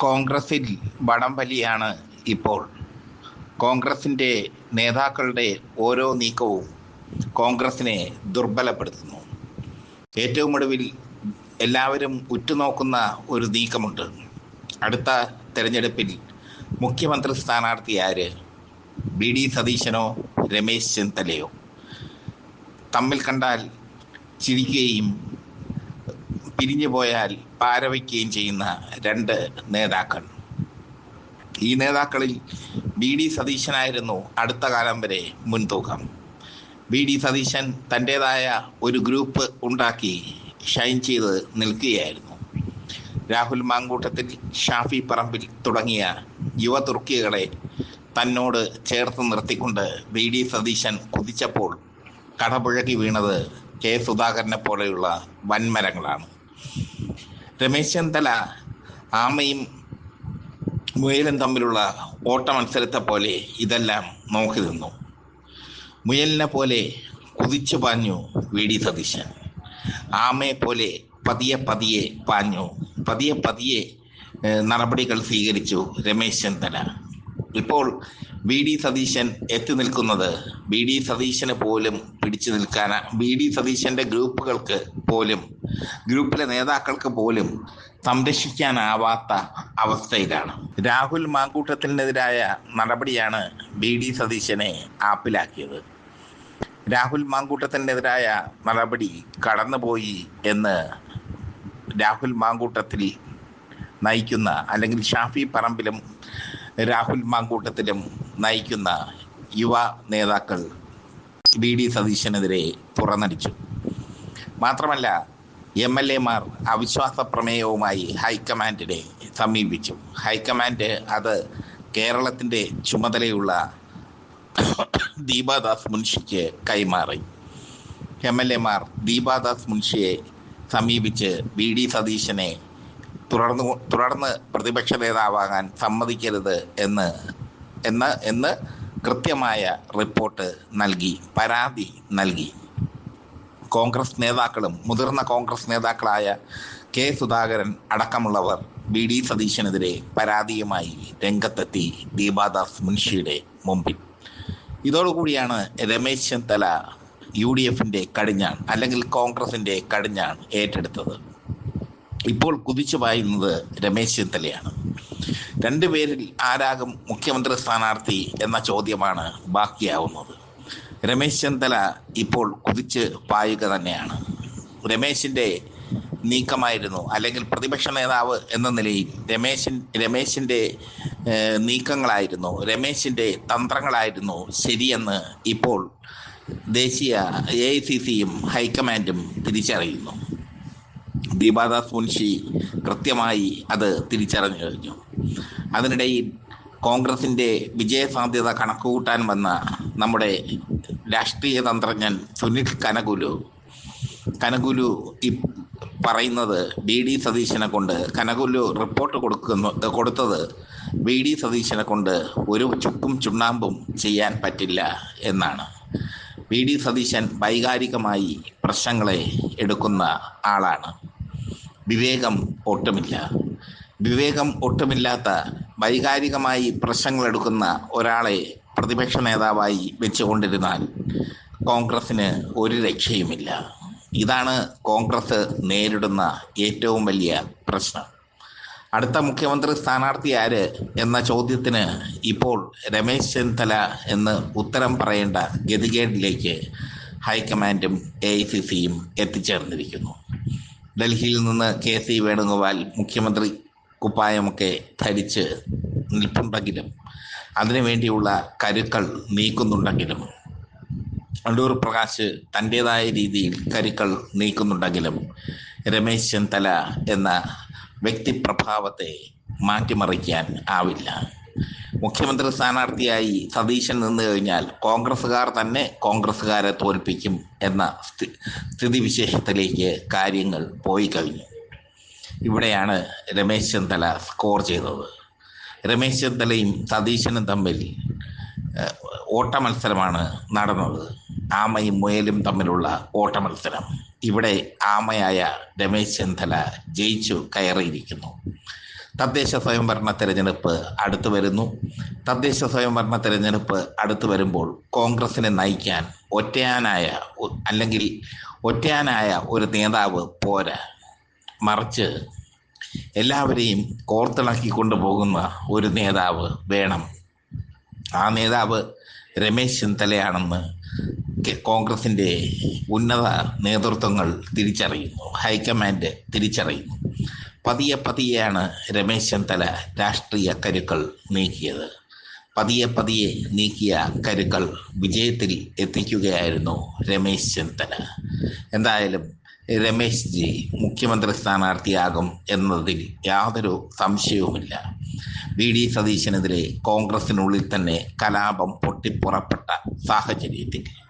കോൺഗ്രസിൽ വടംവലിയാണ് ഇപ്പോൾ. കോൺഗ്രസിന്റെ നേതാക്കളുടെ ഓരോ നീക്കവും കോൺഗ്രസിനെ ദുർബലപ്പെടുത്തുന്നു. ഏറ്റവും ഒടുവിൽ എല്ലാവരും ഉറ്റുനോക്കുന്ന ഒരു നീക്കമുണ്ട്. അടുത്ത തെരഞ്ഞെടുപ്പിൽ മുഖ്യമന്ത്രി സ്ഥാനാർത്ഥി ആര്? ബി ഡി സതീശനോ രമേശ് ചെന്നിത്തലയോ? തമ്മിൽ കണ്ടാൽ ചിരിക്കുകയും പിരിഞ്ഞു പോയാൽ പാരവയ്ക്കുകയും ചെയ്യുന്ന രണ്ട് നേതാക്കൾ. ഈ നേതാക്കളിൽ ബി ഡി സതീശനായിരുന്നു അടുത്ത കാലം വരെ മുൻതൂക്കം. ബി ഡി സതീശൻ തന്റെതായ ഒരു ഗ്രൂപ്പ് ഉണ്ടാക്കി ഷൈൻ ചെയ്ത് നിൽക്കുകയായിരുന്നു. രാഹുൽ മാങ്കൂട്ടത്തിൽ ഷാഫി പറമ്പിൽ തുടങ്ങിയ യുവ തുർക്കികളെ തന്നോട് ചേർത്ത് നിർത്തിക്കൊണ്ട് ബി ഡി സതീശൻ കുതിച്ചപ്പോൾ കടപുഴകി വീണത് കെ സുധാകരനെ പോലെയുള്ള വൻമരങ്ങളാണ്. രമേശ് ചെന്നിത്തല ആമയും മുയലും തമ്മിലുള്ള ഓട്ട മത്സരത്തെ പോലെ ഇതെല്ലാം നോക്കി നിന്നു. മുയലിനെ പോലെ കുതിച്ചു പാഞ്ഞു വി. സതീശൻ. ആമയെ പോലെ പതിയെ പതിയെ പാഞ്ഞു പതിയെ പതിയെ നടപടികൾ സ്വീകരിച്ചു രമേശ് ചെന്നിത്തല ഇപ്പോൾ ബി ഡി സതീശൻ എത്തി നിൽക്കുന്നത് ബി ഡി സതീശന് പോലും പിടിച്ചു നിൽക്കാൻ ബി ഡി സതീശന്റെ ഗ്രൂപ്പുകൾക്ക് പോലും ഗ്രൂപ്പിലെ നേതാക്കൾക്ക് പോലും സംരക്ഷിക്കാനാവാത്ത അവസ്ഥയിലാണ്. രാഹുൽ മാങ്കൂട്ടത്തിനെതിരായ നടപടിയാണ് ബി ഡി സതീശനെ ആപ്പിലാക്കിയത്. രാഹുൽ മാങ്കൂട്ടത്തിനെതിരായ നടപടി കടന്നുപോയി എന്ന് രാഹുൽ മാങ്കൂട്ടത്തിൽ നയിക്കുന്ന അല്ലെങ്കിൽ ഷാഫി പറമ്പിലും രാഹുൽ മാങ്കൂട്ടത്തിലും നയിക്കുന്ന യുവ നേതാക്കൾ വി ഡി സതീശനെതിരെ തുറന്നടിച്ചു മാത്രമല്ല എം എൽ എമാർ അവിശ്വാസ പ്രമേയവുമായി ഹൈക്കമാൻഡിനെ സമീപിച്ചു. ഹൈക്കമാൻഡ് അത് കേരളത്തിന്റെ ചുമതലയുള്ള ദീപാദാസ് മുൻഷിക്ക് കൈമാറി. എം എൽ എമാർ ദീപാദാസ് മുൻഷിയെ സമീപിച്ച് വി ഡി സതീശനെ തുടർന്ന് തുടർന്ന് പ്രതിപക്ഷ നേതാവാകാൻ സമ്മതിക്കരുത് എന്ന് എന്ന് എന്ന് കൃത്യമായ റിപ്പോർട്ട് നൽകി പരാതി നൽകി. കോൺഗ്രസ് നേതാക്കളും മുതിർന്ന കോൺഗ്രസ് നേതാക്കളായ കെ സുധാകരൻ അടക്കമുള്ളവർ ബി ഡി സതീശനെതിരെ പരാതിയുമായി രംഗത്തെത്തി ദീപാദാസ് മുൻഷിയുടെ മുമ്പിൽ. ഇതോടുകൂടിയാണ് രമേശ് ചെന്നിത്തല യു ഡി എഫിന്റെ കടിഞ്ഞാൺ അല്ലെങ്കിൽ കോൺഗ്രസിന്റെ കടിഞ്ഞാൺ ഏറ്റെടുത്തത്. ഇപ്പോൾ കുതിച്ചു പായുന്നത് രമേശ് ചെന്നിത്തലയാണ്. രണ്ടുപേരിൽ ആരാകും മുഖ്യമന്ത്രി സ്ഥാനാർത്ഥി എന്ന ചോദ്യമാണ് ബാക്കിയാവുന്നത്. രമേശ് ചെന്നിത്തല ഇപ്പോൾ കുതിച്ച് പായുക തന്നെയാണ്. രമേശിന്റെ നീക്കമായിരുന്നു അല്ലെങ്കിൽ പ്രതിപക്ഷ നേതാവ് എന്ന നിലയിൽ രമേശൻ രമേശിന്റെ നീക്കങ്ങളായിരുന്നു രമേശിന്റെ തന്ത്രങ്ങളായിരുന്നു ശരിയെന്ന് ഇപ്പോൾ ദേശീയ എ ഐ സി സിയും ഹൈക്കമാൻഡും തിരിച്ചറിയുന്നു. ദീപാദാസ് മുൻഷി കൃത്യമായി അത് തിരിച്ചറിഞ്ഞു കഴിഞ്ഞു. അതിനിടയിൽ കോൺഗ്രസിന്റെ വിജയസാധ്യത കണക്കുകൂട്ടാൻ വന്ന നമ്മുടെ രാഷ്ട്രീയ തന്ത്രജ്ഞൻ സുനിൽ കനകുലു. കനകുലു ഈ പറയുന്നത് ബി ഡി സതീശനെ കൊണ്ട് കനകുലു റിപ്പോർട്ട് കൊടുക്കുന്നു കൊടുത്തത് ബി ഡി സതീശനെ കൊണ്ട് ഒരു ചുക്കും ചുണ്ണാമ്പും ചെയ്യാൻ പറ്റില്ല എന്നാണ്. ബി ഡി സതീശൻ വൈകാരികമായി പ്രശ്നങ്ങളെ എടുക്കുന്ന ആളാണ്. വിവേകം ഒട്ടുമില്ല. വിവേകം ഒട്ടുമില്ലാത്ത വൈകാരികമായി പ്രശ്നങ്ങളെടുക്കുന്ന ഒരാളെ പ്രതിപക്ഷ നേതാവായി വെച്ചുകൊണ്ടിരുന്നാൽ കോൺഗ്രസ്സിന് ഒരു രക്ഷയുമില്ല. ഇതാണ് കോൺഗ്രസ് നേരിടുന്ന ഏറ്റവും വലിയ പ്രശ്നം. അടുത്ത മുഖ്യമന്ത്രി സ്ഥാനാർത്ഥി ആര് എന്ന ചോദ്യത്തിന് ഇപ്പോൾ രമേശ് ചെന്നിത്തല എന്ന് ഉത്തരം പറയേണ്ട ഗതികേടിലേക്ക് ഹൈക്കമാൻഡും എ ഐ സി സിയും എത്തിച്ചേർന്നിരിക്കുന്നു. ഡൽഹിയിൽ നിന്ന് കെ സി വേണുഗോപാൽ മുഖ്യമന്ത്രി കുപ്പായമൊക്കെ ധരിച്ച് നിൽപ്പുണ്ടെങ്കിലും അതിനുവേണ്ടിയുള്ള കരുക്കൾ നീക്കുന്നുണ്ടെങ്കിലും. അടൂർ പ്രകാശ് തന്റേതായ രീതിയിൽ കരുക്കൾ നീക്കുന്നുണ്ടെങ്കിലും രമേശ് ചെന്നിത്തല എന്ന വ്യക്തിപ്രഭാവത്തെ മാറ്റിമറിക്കാൻ ആവില്ല. മുഖ്യമന്ത്രി സ്ഥാനാർത്ഥിയായി സതീശൻ നിന്നു കഴിഞ്ഞാൽ കോൺഗ്രസ്സുകാർ തന്നെ കോൺഗ്രസ്സുകാരെ തോൽപ്പിക്കും എന്ന സ്ഥി- സ്ഥിതിവിശേഷത്തിലേക്ക് കാര്യങ്ങൾ പോയി കഴിഞ്ഞു. ഇവിടെയാണ് രമേശ് ചെന്നിത്തല സ്കോർ ചെയ്തത്. രമേശ് ചെന്നിത്തലയും സതീശനും തമ്മിൽ ഓട്ട മത്സരമാണ് നടന്നത്. ആമയും മുയലും തമ്മിലുള്ള ഓട്ട മത്സരം ഇവിടെ ആമയായ രമേശ് ചെന്നിത്തല ജയിച്ചു കയറിയിരിക്കുന്നു. തദ്ദേശ സ്വയംഭരണ തെരഞ്ഞെടുപ്പ് അടുത്തു വരുന്നു. തദ്ദേശ സ്വയംഭരണ തെരഞ്ഞെടുപ്പ് അടുത്തു വരുമ്പോൾ കോൺഗ്രസിനെ നയിക്കാൻ ഒറ്റയാനായ അല്ലെങ്കിൽ ഒറ്റയാനായ ഒരു നേതാവ് പോരാ. മറിച്ച് എല്ലാവരെയും കോർത്തിണക്കി കൊണ്ടുപോകുന്ന ഒരു നേതാവ് വേണം. ആ നേതാവ് രമേശ് ചെന്നിത്തലയാണെന്ന് കോൺഗ്രസിന്റെ ഉന്നത നേതൃത്വങ്ങൾ തിരിച്ചറിയുന്നു. ഹൈക്കമാൻഡ് തിരിച്ചറിയുന്നു. പതിയെ പതിയെയാണ് രമേശ് ചെന്നിത്തല രാഷ്ട്രീയ കരുക്കൾ നീക്കിയത്. പതിയെ പതിയെ നീക്കിയ കരുക്കൾ വിജയത്തിൽ എത്തിക്കുകയായിരുന്നു രമേശ് ചെന്നിത്തല എന്തായാലും രമേശ് ജി മുഖ്യമന്ത്രി സ്ഥാനാർത്ഥിയാകും എന്നതിൽ യാതൊരു സംശയവുമില്ല. വി. ഡി. സതീശനെതിരെ കോൺഗ്രസിനുള്ളിൽ തന്നെ കലാപം പൊട്ടിപ്പുറപ്പെട്ട സാഹചര്യത്തിൽ.